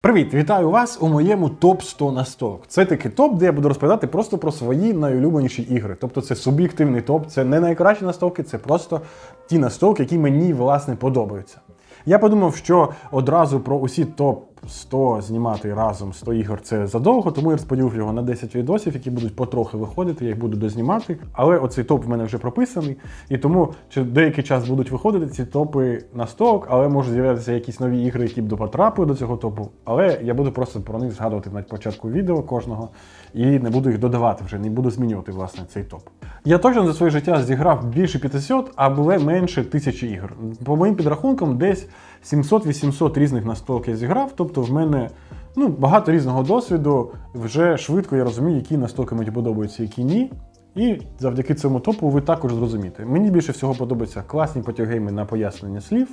Привіт, вітаю вас у моєму топ 100 настолок. Це такий топ, де я буду розповідати просто про свої найулюбленіші ігри. Тобто це суб'єктивний топ, це не найкращі настолки, це просто ті настолки, які мені власне подобаються. Я подумав, що одразу про усі топ 100 знімати разом 100 ігор це задовго, тому я розподілив його на 10 відосів, які будуть потрохи виходити, я їх буду дознімати. Але оцей топ в мене вже прописаний, і тому чи деякий час будуть виходити ці топи настолок, але можуть з'являтися якісь нові ігри, які б потрапили до цього топу. Але я буду просто про них згадувати на початку відео кожного і не буду їх додавати вже, не буду змінювати власне цей топ. Я точно за своє життя зіграв більше 500, а було менше тисячі ігор. По моїм підрахункам, десь 700-800 різних настолок я зіграв. Тобто в мене ну, багато різного досвіду. Вже швидко я розумію, які настолки мені подобаються, які ні. І завдяки цьому топу ви також зрозумієте. Мені більше всього подобаються класні потягейми на пояснення слів,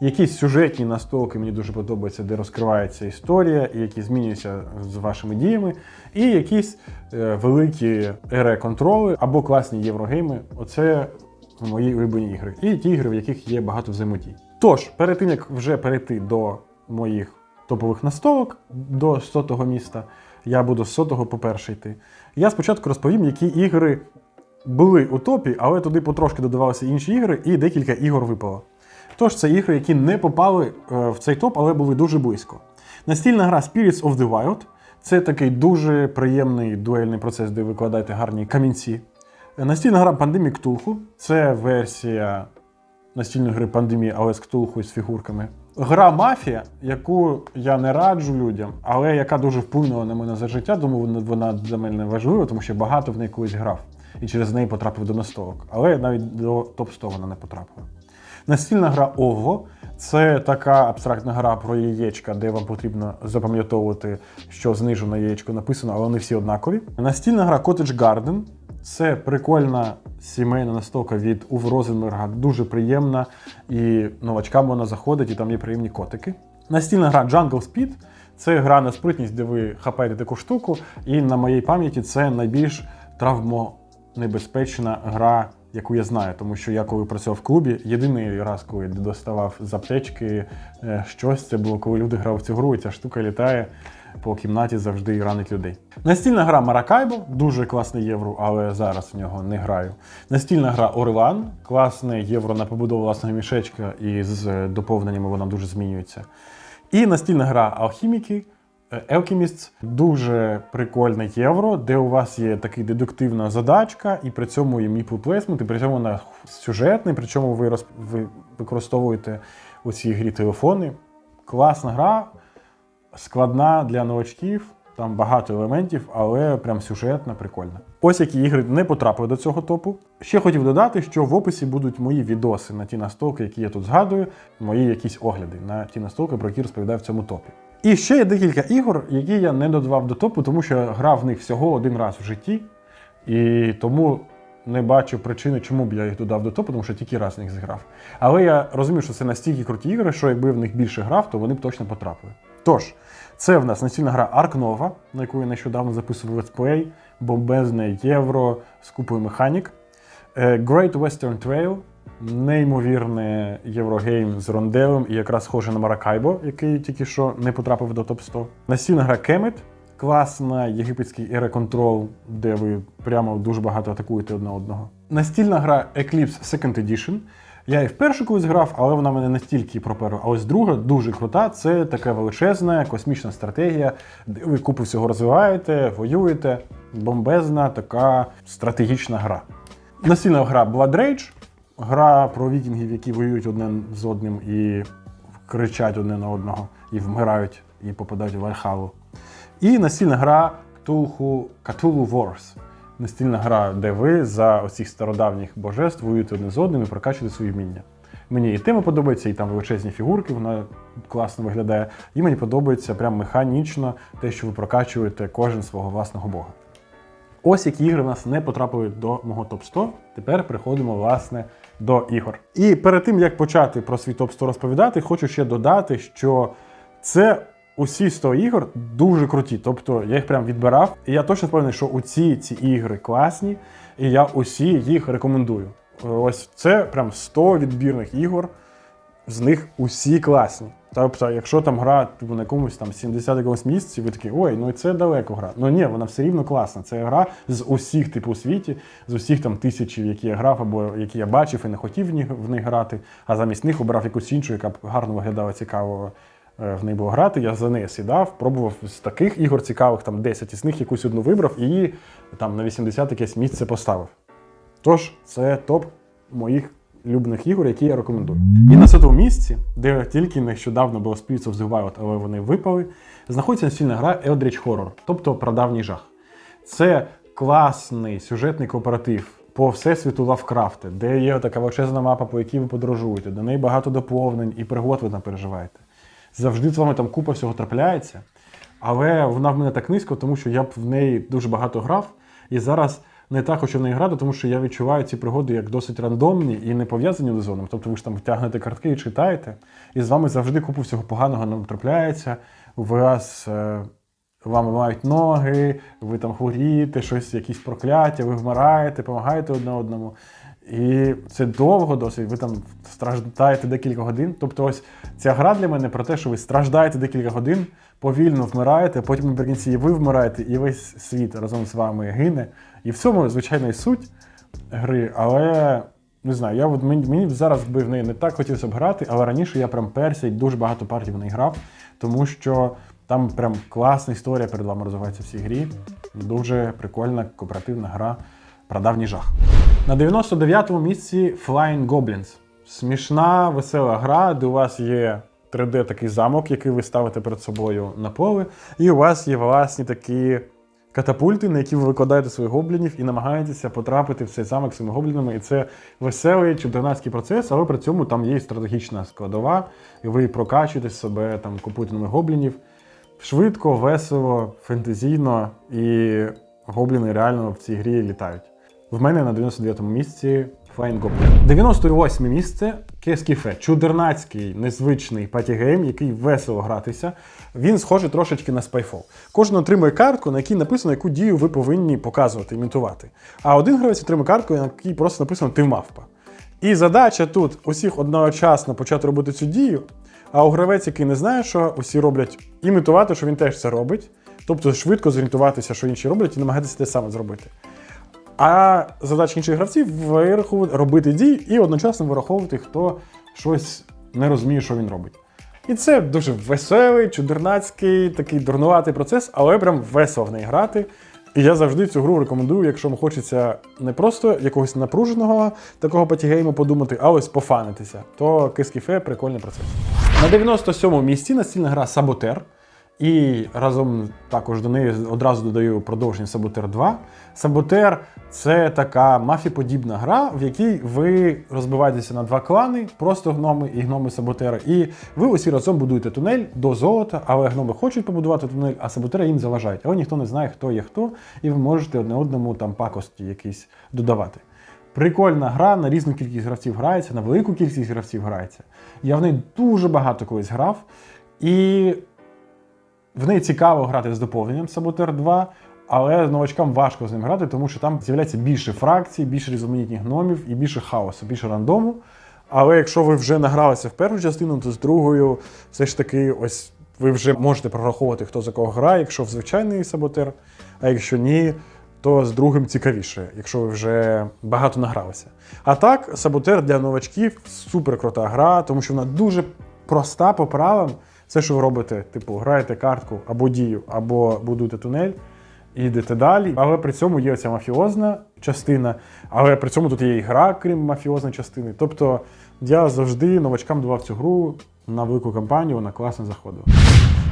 якісь сюжетні настолки мені дуже подобаються, де розкривається історія, і які змінюються з вашими діями, і якісь е, великі ере-контроли або класні єврогейми. Оце мої улюблені ігри. І ті ігри, в яких є багато взаємодій. Тож, перед тим як вже перейти до моїх топових настолок до 100-го міста, я буду з 100-го по перше йти. Я спочатку розповім, які ігри були у топі, але туди потрошки додавалися інші ігри, і декілька ігор випало. Тож це ігри, які не попали е, в цей топ, але були дуже близько. Настільна гра Spirits of the Wild це такий дуже приємний дуельний процес, де викладаєте гарні камінці. Настільна гра Pandemic Cthulhu це версія настільної гри пандемії, але з і з фігурками. Гра Мафія, яку я не раджу людям, але яка дуже вплинула на мене за життя, тому вона, для мене важлива, тому що багато в неї колись грав і через неї потрапив до настолок. Але навіть до топ-100 вона не потрапила. Настільна гра Ово це така абстрактна гра про яєчка, де вам потрібно запам'ятовувати, що знижу яєчко написано, але вони всі однакові. Настільна гра Cottage Garden це прикольна сімейна настолка від Ув Розенберга, дуже приємна, і новачкам вона заходить, і там є приємні котики. Настільна гра Jungle Speed це гра на спритність, де ви хапаєте таку штуку, і на моїй пам'яті це найбільш травмонебезпечна гра, яку я знаю. Тому що я коли працював в клубі, єдиний раз, коли доставав з аптечки е, щось, це було коли люди грали в цю гру, і ця штука літає по кімнаті завжди і ранить людей. Настільна гра Маракайбо, дуже класне євро, але зараз в нього не граю. Настільна гра Орлан, класне євро на побудову власного мішечка, і з доповненнями вона дуже змінюється. І настільна гра Алхіміки. Alchemists – дуже прикольне євро, де у вас є така дедуктивна задачка, і при цьому є meeple placement, і при цьому вона сюжетний, причому ви, роз... ви використовуєте у цій грі телефони. Класна гра, складна для новачків, там багато елементів, але прям сюжетна, прикольна. Ось які ігри не потрапили до цього топу. Ще хотів додати, що в описі будуть мої відоси на ті настолки, які я тут згадую, мої якісь огляди на ті настолки, про які розповідаю в цьому топі. І ще є декілька ігор, які я не додавав до топу, тому що грав в них всього один раз в житті, і тому не бачу причини, чому б я їх додав до топу, тому що тільки раз в них зіграв. Але я розумію, що це настільки круті ігри, що якби в них більше грав, то вони б точно потрапили. Тож, це в нас настільна гра Nova, на яку я нещодавно записував летсплей, бомбезне євро з купою механік. Е, Great Western Trail, неймовірне єврогейм з ронделем і якраз схоже на Маракайбо, який тільки що не потрапив до топ-100. Настільна гра Kemet, класна єгипетський ереконтрол, де ви прямо дуже багато атакуєте одне одного. Настільна гра Eclipse Second Edition. Я і вперше колись грав, але вона мене настільки проперла. А ось друга дуже крута. Це така величезна космічна стратегія, де ви купу всього розвиваєте, воюєте. Бомбезна така стратегічна гра. Настільна гра Blood Rage. Гра про вікінгів, які воюють одне з одним і кричать одне на одного, і вмирають, і попадають в Вальхалу. І настільна гра Cthulhu, Cthulhu Wars. Настільна гра, де ви за оцих стародавніх божеств воюєте одне з одним і прокачуєте свої вміння. Мені і тема подобається, і там величезні фігурки, вона класно виглядає. І мені подобається прям механічно те, що ви прокачуєте кожен свого власного бога. Ось які ігри в нас не потрапили до мого топ-100. Тепер переходимо, власне, до ігор. І перед тим, як почати про свій топ-100 розповідати, хочу ще додати, що це усі 100 ігор дуже круті. Тобто я їх прям відбирав. І я точно впевнений, що усі ці ігри класні, і я усі їх рекомендую. Ось це прям 100 відбірних ігор. з них усі класні. Тобто, якщо там гра типу, на якомусь там 70 якомусь місці, ви такі, ой, ну це далеко гра. Ну ні, вона все рівно класна. Це гра з усіх типу у світі, з усіх там тисячі, в які я грав, або які я бачив і не хотів в них, грати, а замість них обрав якусь іншу, яка гарно виглядала цікаво. Е, В неї було грати, я за неї сідав, пробував з таких ігор цікавих, там 10, із них якусь одну вибрав і там на 80 якесь місце поставив. Тож, це топ моїх улюблених ігор, які я рекомендую. І на сьомому місці, де тільки нещодавно було Spirits of the але вони випали, знаходиться настільна гра Eldritch Horror, тобто прадавній жах. Це класний сюжетний кооператив по всесвіту Лавкрафта, де є така величезна мапа, по якій ви подорожуєте, до неї багато доповнень і пригод ви там переживаєте. Завжди з вами там купа всього трапляється. Але вона в мене так низько, тому що я б в неї дуже багато грав. І зараз не так хочу в неї грати, тому що я відчуваю ці пригоди як досить рандомні і не пов'язані одним. Тобто ви ж там тягнете картки і читаєте, і з вами завжди купу всього поганого нам трапляється. Вас е, вам ламають ноги, ви там хворієте, щось, якісь прокляття, ви вмираєте, допомагаєте одне одному. І це довго досить, ви там страждаєте декілька годин. Тобто, ось ця гра для мене про те, що ви страждаєте декілька годин, повільно вмираєте, потім наприкінці і ви вмираєте, і весь світ разом з вами гине. І в цьому, звичайно, і суть гри, але не знаю, я от мені, мені зараз би в неї не так хотілося б грати, але раніше я прям перся і дуже багато партій в неї грав, тому що там прям класна історія перед вами розвивається в цій грі. Дуже прикольна кооперативна гра Прадавній жах. На 99-му місці Flying Goblins. Смішна, весела гра, де у вас є 3D такий замок, який ви ставите перед собою на поле, і у вас є власні такі катапульти, на які ви викладаєте своїх гоблінів і намагаєтеся потрапити в цей замок своїми гоблінами. І це веселий чудернацький процес, але при цьому там є і стратегічна складова, і ви прокачуєте себе, там купуєте гоблінів. Швидко, весело, фентезійно, і гобліни реально в цій грі літають. В мене на 99-му місці Flying Goblin. 98 місце Кескіфе. Чудернацький, незвичний патігейм, який весело гратися. Він схожий трошечки на Spyfall. Кожен отримує картку, на якій написано, яку дію ви повинні показувати, імітувати. А один гравець отримує картку, на якій просто написано Ти мавпа. І задача тут усіх одночасно почати робити цю дію. А у гравець, який не знає, що усі роблять, імітувати, що він теж це робить. Тобто швидко зорієнтуватися, що інші роблять, і намагатися те саме зробити. А задача інших гравців вираховувати, робити дії і одночасно вираховувати, хто щось не розуміє, що він робить. І це дуже веселий, чудернацький, такий дурнуватий процес, але прям весело в неї грати. І я завжди цю гру рекомендую, якщо вам хочеться не просто якогось напруженого такого патігейму подумати, а ось пофанитися. То Кискіфе прикольний процес. На 97-му місці настільна гра Саботер. І разом також до неї одразу додаю продовження Саботер 2. Саботер це така мафіподібна гра, в якій ви розбиваєтеся на два клани, просто гноми і гноми Саботера. І ви усі разом будуєте тунель до золота, але гноми хочуть побудувати тунель, а Саботери їм заважають. Але ніхто не знає, хто є хто, і ви можете одне одному там пакості якісь додавати. Прикольна гра, на різну кількість гравців грається, на велику кількість гравців грається. Я в неї дуже багато колись грав. І в неї цікаво грати з доповненням Saboteur 2, але новачкам важко з ним грати, тому що там з'являється більше фракцій, більше різноманітних гномів і більше хаосу, більше рандому. Але якщо ви вже награлися в першу частину, то з другою все ж таки, ось ви вже можете прораховувати, хто за кого грає, якщо в звичайний саботер, а якщо ні, то з другим цікавіше, якщо ви вже багато награлися. А так, саботер для новачків супер крута гра, тому що вона дуже проста по правилам. Все, що ви робите, типу, граєте картку або дію, або будуєте тунель, і йдете далі. Але при цьому є оця мафіозна частина, але при цьому тут є і гра, крім мафіозної частини. Тобто я завжди новачкам давав цю гру на велику кампанію, вона класно заходила.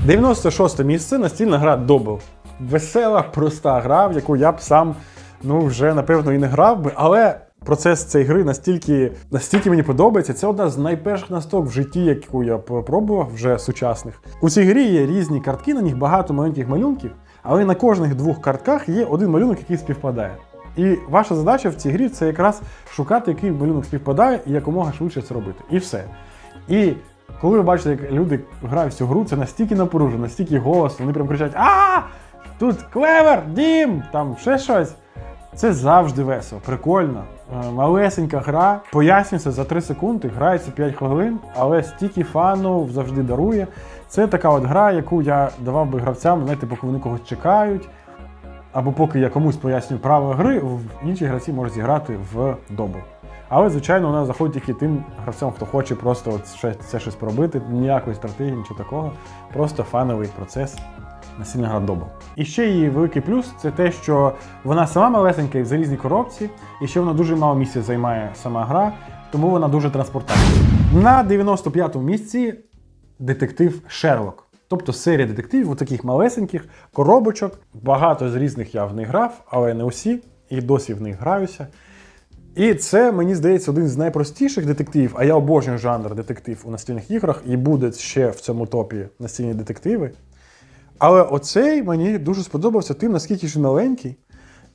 96 місце настільна гра Double. Весела, проста гра, в яку я б сам ну, вже напевно і не грав би, але процес цієї гри настільки, настільки мені подобається. Це одна з найперших насток в житті, яку я пробував вже сучасних. У цій грі є різні картки, на них багато маленьких малюнків, але на кожних двох картках є один малюнок, який співпадає. І ваша задача в цій грі це якраз шукати, який малюнок співпадає, і якомога швидше це робити. І все. І коли ви бачите, як люди грають в цю гру, це настільки напружено, настільки голосно, вони прям кричать: А! Тут клевер, дім! Там ще щось. Це завжди весело, прикольно. Е, Малесенька гра, пояснюється за 3 секунди, грається 5 хвилин, але стільки фану завжди дарує. Це така от гра, яку я давав би гравцям, знаєте, поки вони когось чекають, або поки я комусь пояснюю правила гри, інші гравці можуть зіграти в добу. Але, звичайно, вона заходить тільки тим гравцям, хто хоче просто от це щось поробити, ніякої стратегії, нічого такого. Просто фановий процес настільна гра добу. І ще її великий плюс це те, що вона сама малесенька в залізній коробці, і ще вона дуже мало місця займає сама гра, тому вона дуже транспортабельна. На 95-му місці детектив Шерлок. Тобто серія детективів, у таких малесеньких коробочок. Багато з різних я в них грав, але не усі, і досі в них граюся. І це, мені здається, один з найпростіших детективів, а я обожнюю жанр детектив у настільних іграх, і буде ще в цьому топі настільні детективи. Але оцей мені дуже сподобався тим, наскільки ж маленький,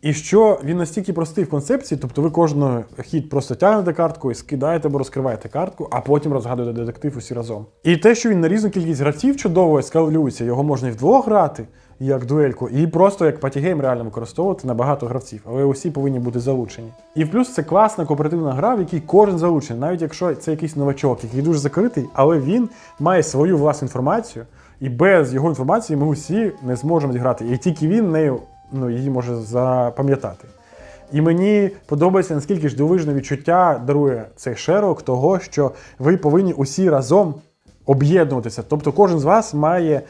і що він настільки простий в концепції, тобто ви кожного хід просто тягнете картку і скидаєте або розкриваєте картку, а потім розгадуєте детектив усі разом. І те, що він на різну кількість гравців чудово скалюється, його можна і вдвох грати, як дуельку, і просто як патігейм реально використовувати на багато гравців, але усі повинні бути залучені. І в плюс це класна кооперативна гра, в якій кожен залучений, навіть якщо це якийсь новачок, який дуже закритий, але він має свою власну інформацію, і без його інформації ми усі не зможемо зіграти. І тільки він нею ну, її може запам'ятати. І мені подобається, наскільки ж дивовижне відчуття дарує цей Шерлок того, що ви повинні усі разом об'єднуватися. Тобто кожен з вас має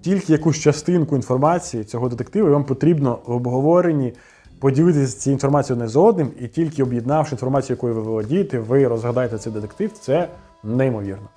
тільки якусь частинку інформації цього детективу, і вам потрібно в обговоренні поділитися цією інформацією одне з одним, і тільки об'єднавши інформацію, якою ви володієте, ви розгадаєте цей детектив. Це неймовірно.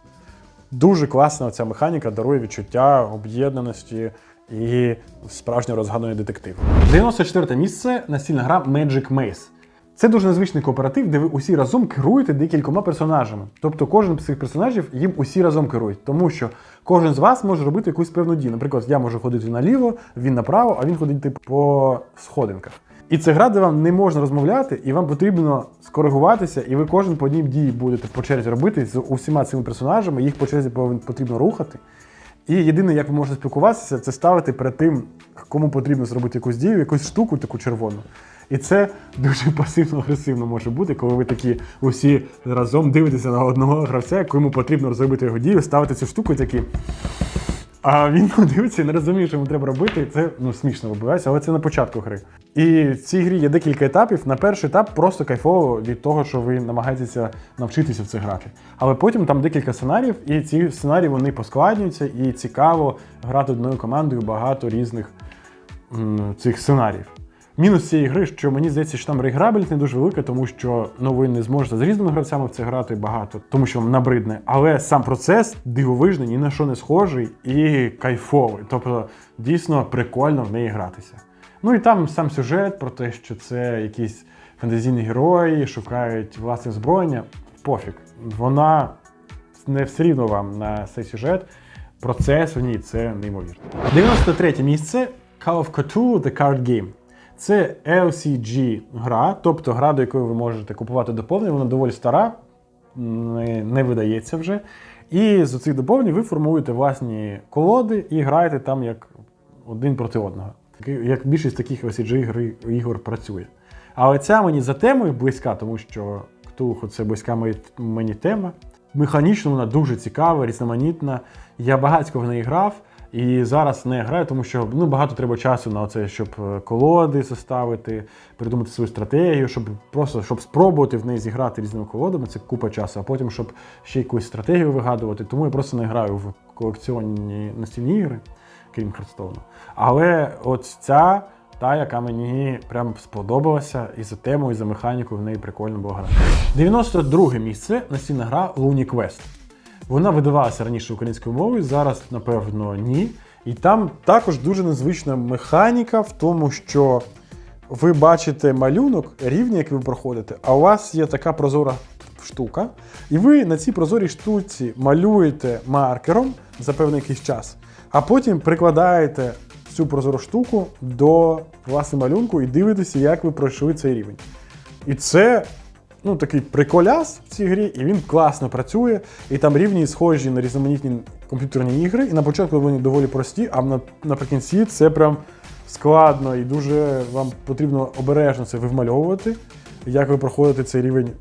Дуже класна ця механіка дарує відчуття об'єднаності і справжнього розгадування детективу. 94 місце настільна гра Magic Maze. Це дуже незвичний кооператив, де ви усі разом керуєте декількома персонажами. Тобто кожен з цих персонажів їм усі разом керують, тому що кожен з вас може робити якусь певну дію. Наприклад, я можу ходити наліво, він направо, а він ходить типу, по сходинках. І це гра, де вам не можна розмовляти, і вам потрібно скоригуватися, і ви кожен по одній дії будете по черзі робити з усіма цими персонажами, їх по черзі потрібно рухати. І єдине, як ви можете спілкуватися, це ставити перед тим, кому потрібно зробити якусь дію, якусь штуку таку червону. І це дуже пасивно-агресивно може бути, коли ви такі усі разом дивитеся на одного гравця, якому потрібно зробити його дію, ставити цю штуку і такі. А він дивиться і не розуміє, що йому треба робити. Це ну смішно вибивається, але це на початку гри. І в цій грі є декілька етапів. На перший етап просто кайфово від того, що ви намагаєтеся навчитися в це грати. Але потім там декілька сценаріїв, і ці сценарії вони поскладнюються, і цікаво грати одною командою багато різних м, цих сценаріїв. Мінус цієї гри, що мені здається, що там реіграбельність не дуже велика, тому що ну, ви не зможете з різними гравцями в це грати багато, тому що вам набридне. Але сам процес дивовижний, ні на що не схожий і кайфовий. Тобто дійсно прикольно в неї гратися. Ну і там сам сюжет про те, що це якісь фантазійні герої, шукають власне зброєння. Пофіг. Вона не все рівно вам на цей сюжет. Процес в ній це неймовірно. 93 місце Call of Cthulhu The Card Game. Це LCG гра, тобто гра, до якої ви можете купувати доповнення, вона доволі стара, не, видається вже. І з цих доповнень ви формуєте власні колоди і граєте там як один проти одного. Як більшість таких LCG ігор працює. Але ця мені за темою близька, тому що Ктулху це близька мені тема. Механічно вона дуже цікава, різноманітна. Я багатько в неї грав. І зараз не граю, тому що ну, багато треба часу на це, щоб е, колоди составити, придумати свою стратегію, щоб просто щоб спробувати в неї зіграти різними колодами, це купа часу, а потім, щоб ще якусь стратегію вигадувати. Тому я просто не граю в колекціонні настільні ігри, крім Хардстоуну. Але от ця, та, яка мені прям сподобалася, і за темою, і за механікою в неї прикольно було грати. 92 місце настільна гра Looney Quest. Вона видавалася раніше українською мовою, зараз, напевно, ні. І там також дуже незвична механіка в тому, що ви бачите малюнок, рівні, як ви проходите, а у вас є така прозора штука, і ви на цій прозорій штуці малюєте маркером за певний якийсь час, а потім прикладаєте цю прозору штуку до власне малюнку і дивитеся, як ви пройшли цей рівень. І це ну, такий приколяс в цій грі, і він класно працює. І там рівні схожі на різноманітні комп'ютерні ігри. І на початку вони доволі прості, а наприкінці це прям складно і дуже вам потрібно обережно це вимальовувати. як ви проходите цей рівень.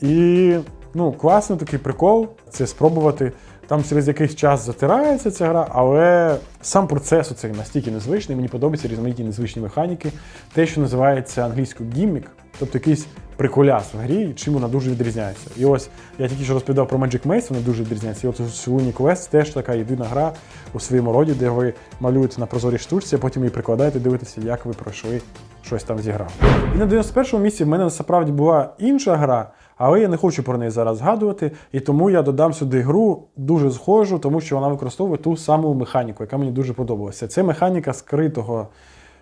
І ну, класний такий прикол це спробувати. Там через якийсь час затирається ця гра, але сам процес оцей настільки незвичний, мені подобаються різноманітні незвичні механіки. Те, що називається англійською гіммік, тобто якийсь приколяс в грі, чим вона дуже відрізняється. І ось я тільки що розповідав про Magic Maze, вона дуже відрізняється. І от Sweeney Quest теж така єдина гра у своєму роді, де ви малюєте на прозорій штучці, а потім її прикладаєте, дивитеся, як ви пройшли щось там зіграв. І на 91-му місці в мене насправді була інша гра, але я не хочу про неї зараз згадувати, і тому я додам сюди гру дуже схожу, тому що вона використовує ту саму механіку, яка мені дуже подобалася. Це механіка скритого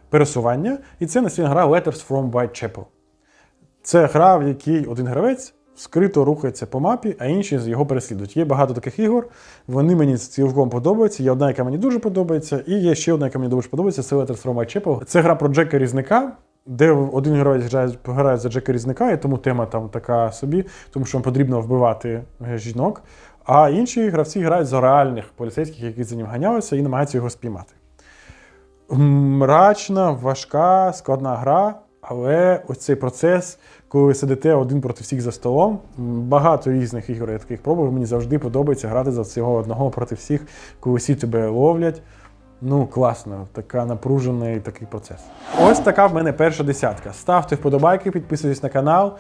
пересування, і це настільна гра Letters from Whitechapel. Це гра, в якій один гравець скрито рухається по мапі, а інші його переслідують. Є багато таких ігор. Вони мені цілком подобаються. Є одна, яка мені дуже подобається, і є ще одна, яка мені дуже подобається. Це Letters from. Це гра про Джека Різника. Де один гравець грає, грає за Джека Різника, і тому тема там така собі, тому що потрібно вбивати е, жінок. А інші гравці грають за реальних поліцейських, які за ним ганялися, і намагаються його спіймати. Мрачна, важка, складна гра, але ось цей процес, коли ви сидите один проти всіх за столом, багато різних ігор я таких пробував. Мені завжди подобається грати за цього одного проти всіх, коли всі тебе ловлять. Ну, класно, така напружений такий процес. Ось така в мене перша десятка. Ставте вподобайки, підписуйтесь на канал.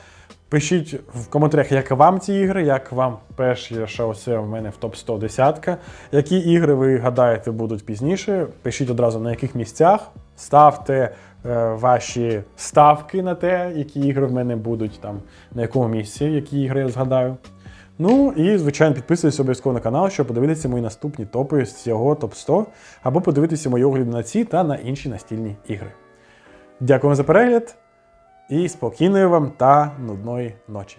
Пишіть в коментарях, як вам ці ігри, як вам перші, оце в мене в топ 100 десятка. Які ігри ви гадаєте будуть пізніше? Пишіть одразу на яких місцях. Ставте ваші ставки на те, які ігри в мене будуть там, на якому місці, які ігри я згадаю. Ну і, звичайно, підписуйтесь обов'язково на канал, щоб подивитися мої наступні топи з цього топ 100 або подивитися мої огляди на ці та на інші настільні ігри. Дякую за перегляд і спокійної вам та нудної ночі.